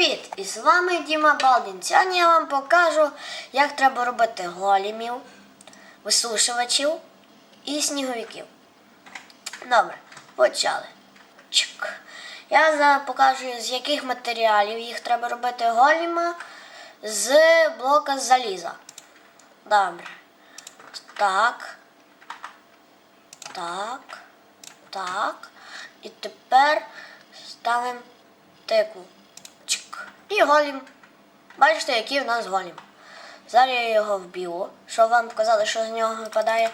Привіт! І з вами Діма Балдін. Сьогодні я вам покажу, як треба робити голімів, висушувачів і сніговиків. Добре, почали. Чик. Я покажу, з яких матеріалів їх треба робити голіма з блока заліза. Добре. Так. Так. Так. І тепер ставимо тикву. І голім. Бачите, який в нас голім. Зараз я його вб'ю, щоб вам показати, що з нього випадає.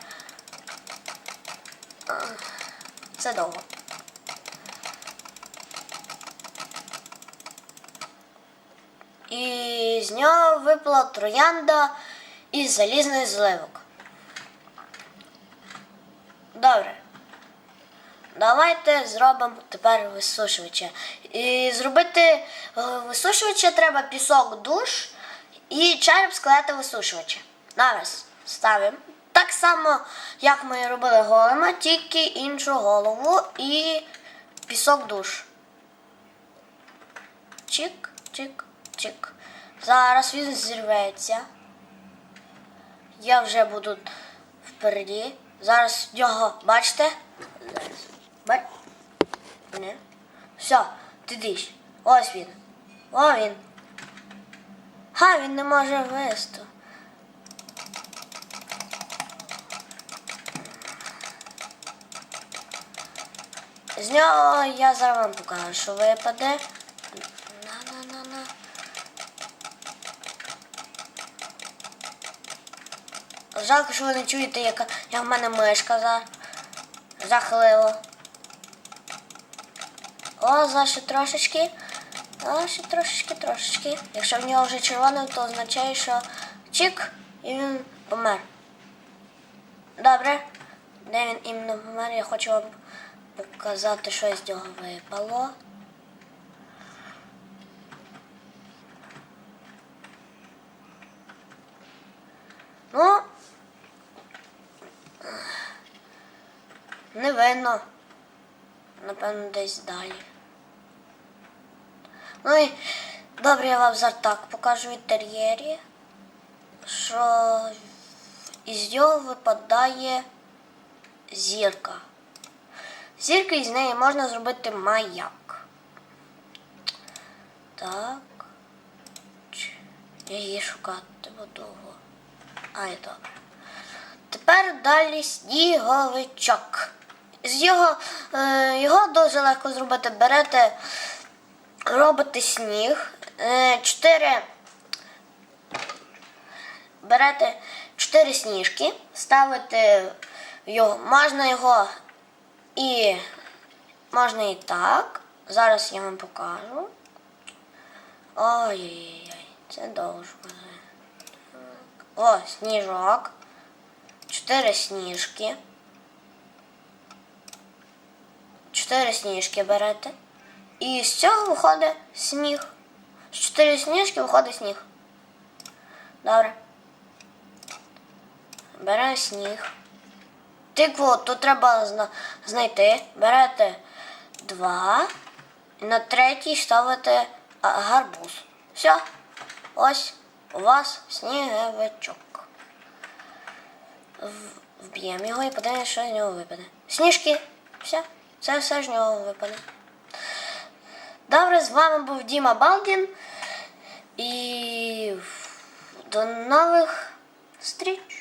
Це довго. І з нього випала троянда із залізних зливок. Добре. Давайте зробимо тепер висушувача. І зробити е, висушувача треба пісок душ і череп скелета висушувача. Зараз ставимо. Так само, як ми робили голема, тільки іншу голову і пісок душ. Чик, чик, чик. Зараз він зірветься. Я вже буду впереді. Зараз його, бачите? Зараз. Все, ти диш. Ось він. О він. Ха, він не може вести. З нього я зараз вам покажу, що випаде. На-на-на-на. Жалко, що ви не чуєте, яка як в мене мишка за жахливо. О, за ще трошечки. А, ще трошечки, трошечки. Якщо в нього вже червоне, то означає, що чик і він помер. Добре. Де він іменно помер, я хочу вам показати, що з нього випало. Ну, не видно. Напевно, десь далі. Ну і добре, я вам зараз так покажу в інтер'єрі, що із нього випадає зірка. Зірка із неї можна зробити маяк. Так. Я її шукати довго. Ай, добре. Тепер далі сніговичок. З його, е, його дуже легко зробити. Берете, робите сніг. Е, чотири. Берете чотири сніжки, ставите його, можна його і можна і так. Зараз я вам покажу. Ой-ой-ой, це довго. О, сніжок. Чотири сніжки. Чотири сніжки берете. І з цього виходить сніг. З чотири сніжки виходить сніг. Добре. Беремо сніг. Тикву тут треба зна- знайти. Берете два. І на третій ставите гарбуз. Все. Ось у вас сніговичок. Вб'ємо його і подивимося, що з нього випаде. Сніжки. Все. Це все з нього випаде. Добре, з вами був Діма Балдін. І до нових зустріч.